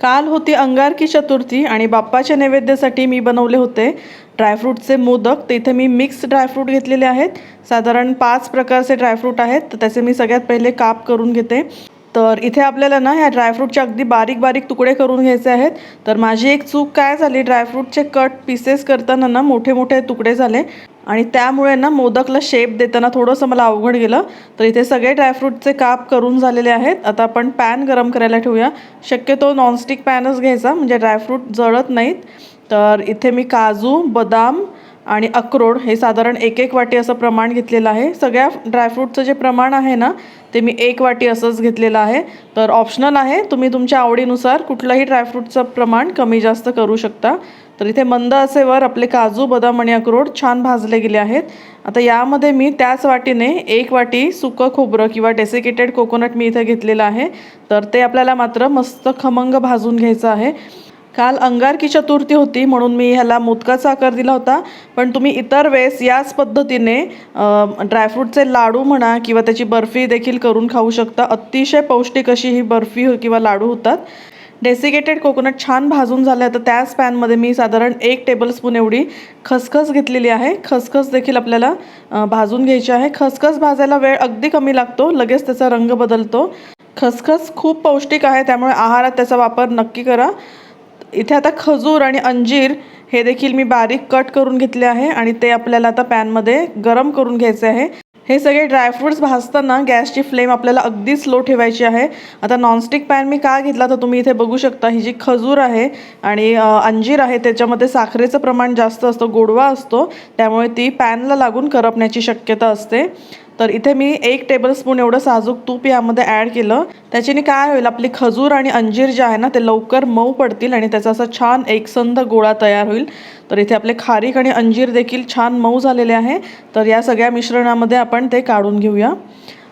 काल होती अंगारकी चतुर्थी आणि बाप्पाच्या नैवेद्यासाठी मी बनवले होते ड्रायफ्रूटचे मोदक. तर इथे मी मिक्स ड्रायफ्रूट घेतलेले आहेत. साधारण पाच प्रकारचे ड्रायफ्रूट आहेत. तर त्याचे मी सगळ्यात पहिले काप करून घेते. तर इथे आपल्याला ना ह्या ड्रायफ्रूटचे अगदी बारीक बारीक तुकडे करून घ्यायचे आहेत. तर माझी एक चूक काय झाली? ड्रायफ्रूटचे कट पीसेस करताना ना मोठे मोठे तुकडे झाले. आणि त्यामुळे ना मोदकला शेप देताना थोडंसं मला अवघड गेलं. तर इथे सगळे ड्रायफ्रूटचे काप करून झालेले आहेत. आता आपण पॅन गरम करायला ठेवूया. शक्यतो नॉनस्टिक पॅनच घ्यायचा म्हणजे ड्रायफ्रूट जळत नाहीत. तर इथे मी काजू बदाम आणि अक्रोड हे साधारण एक एक वाटी असं प्रमाण घेतलेलं आहे. सगळ्या ड्रायफ्रूटचं जे प्रमाण आहे ना ते मी एक वाटी असंच घेतलेलं आहे. तर ऑप्शनल आहे तुम्ही तुमच्या आवडीनुसार कुठलंही ड्रायफ्रूटचं प्रमाण कमी जास्त करू शकता. तर इथे मंद असेवर आपले काजू बदाम आणि अक्रोड छान भाजले गेले आहेत. आता यामध्ये मी त्याच वाटीने एक वाटी सुकं खोबरं किंवा डेसिकेटेड कोकोनट मी इथे घेतलेलं आहे. तर ते आपल्याला मात्र मस्त खमंग भाजून घ्यायचं आहे. काल अंगारकी चतुर्थी होती म्हणून मी ह्याला मोदकाचा आकार दिला होता. पण तुम्ही इतर वेळेस याच पद्धतीने ड्रायफ्रूटचे लाडू म्हणा किंवा त्याची बर्फी देखील करून खाऊ शकता. अतिशय पौष्टिक अशी ही बर्फी किंवा लाडू होतात. डेसिकेटेड कोकोनट छान भाजून झालं तर त्याच पॅनमध्ये मी साधारण एक टेबलस्पून एवढी खसखस घेतलेली आहे. खसखस देखील आपल्याला भाजून घ्यायची आहे. खसखस भाजायला वेळ अगदी कमी लागतो. लगेच त्याचा रंग बदलतो. खसखस खूप पौष्टिक आहे. त्यामुळे आहारात त्याचा वापर नक्की करा. इथे आता खजूर आणि अंजीर हे देखील मी बारीक कट करून घेतले आहे आणि ते आपल्याला आता पॅनमध्ये गरम करून घ्यायचे आहे. हे सगळे ड्रायफ्रूट्स भाजताना गॅसची फ्लेम आपल्याला अगदी स्लो ठेवायची आहे. आता नॉनस्टिक पॅन मी का घेतला तर तुम्ही इथे बघू शकता ही जी खजूर आहे आणि अंजीर आहे त्याच्यामध्ये साखरेचं प्रमाण जास्त असतं गोडवा असतो त्यामुळे ती पॅनला लागून करपण्याची शक्यता असते. तर इथे मी एक टेबलस्पून एवढं साजूक तूप यामध्ये ॲड केलं. त्याच्याने काय होईल आपली खजूर आणि अंजीर जे आहे ना ते लवकर मऊ पडतील आणि त्याचा असा छान एकसंध गोळा तयार होईल. तर इथे आपले खारीक आणि अंजीर देखील छान मऊ झालेले आहे. तर या सगळ्या मिश्रणामध्ये आपण ते काढून घेऊया.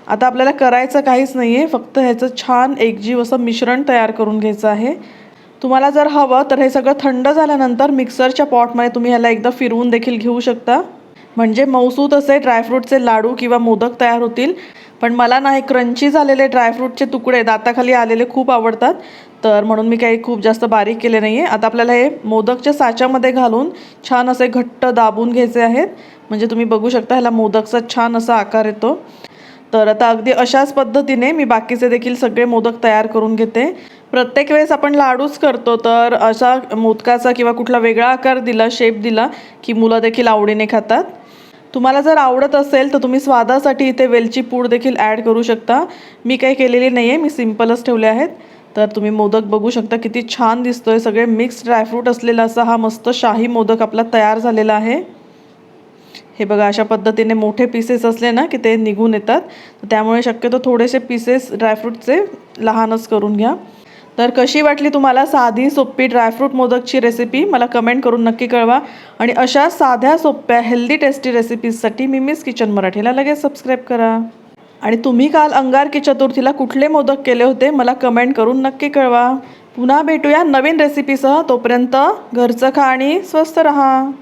आता आपल्याला करायचं काहीच नाही आहे फक्त ह्याचं छान एकजीव असं मिश्रण तयार करून घ्यायचं आहे. तुम्हाला जर हवं तर हे सगळं थंड झाल्यानंतर मिक्सरच्या पॉटमध्ये तुम्ही ह्याला एकदा फिरवून देखील घेऊ शकता. म्हणजे मौसूत असे ड्रायफ्रूटचे लाडू किंवा मोदक तयार होतील. पण मला ना हे क्रंची झालेले ड्रायफ्रूटचे तुकडे दाताखाली आलेले खूप आवडतात. तर म्हणून मी काही खूप जास्त बारीक केले नाही आहे आता आपल्याला हे मोदकच्या साच्यामध्ये घालून छान असे घट्ट दाबून घ्यायचे आहेत. म्हणजे तुम्ही बघू शकता ह्याला मोदकचा छान असा आकार येतो. तर आता अगदी अशाच पद्धतीने मी बाकीचे देखील सगळे मोदक तयार करून घेते. प्रत्येक वेळेस आपण लाडूच करतो तर असा मोदकाचा किंवा कुठला वेगळा आकार दिला शेप दिला की मुलं देखील आवडीने खातात. तुम्हाला जर आवडत असेल तर तुम्ही स्वादासाठी इथे वेलची पूड देखील ॲड करू शकता. मी काही केलेली नाही आहे मी सिम्पलच ठेवले आहेत. तर तुम्ही मोदक बघू शकता किती छान दिसतोय. सगळे मिक्स ड्रायफ्रूट असलेला असा हा मस्त शाही मोदक आपला तयार झालेला आहे. हे बघा अशा पद्धतीने मोठे पीसेस असले ना की ते निघून येतात. त्यामुळे शक्यतो थोडेसे पीसेस ड्रायफ्रूटचे लहानच करून घ्या. तर कशी वाटली तुम्हाला साधी सोपी ड्रायफ्रूट मोदकची रेसिपी मला कमेंट करून नक्की कळवा. आणि अशा साध्या सोप्या हेल्दी टेस्टी रेसिपीजसाठी मी मिस किचन मराठीला लगेच सबस्क्राईब करा. आणि तुम्ही काल अंगारकी चतुर्थीला कुठले मोदक केले होते? मला कमेंट करून नक्की कळवा. पुन्हा भेटूया नवीन रेसिपीसह तोपर्यंत घरचं खा आणि स्वस्त रहा.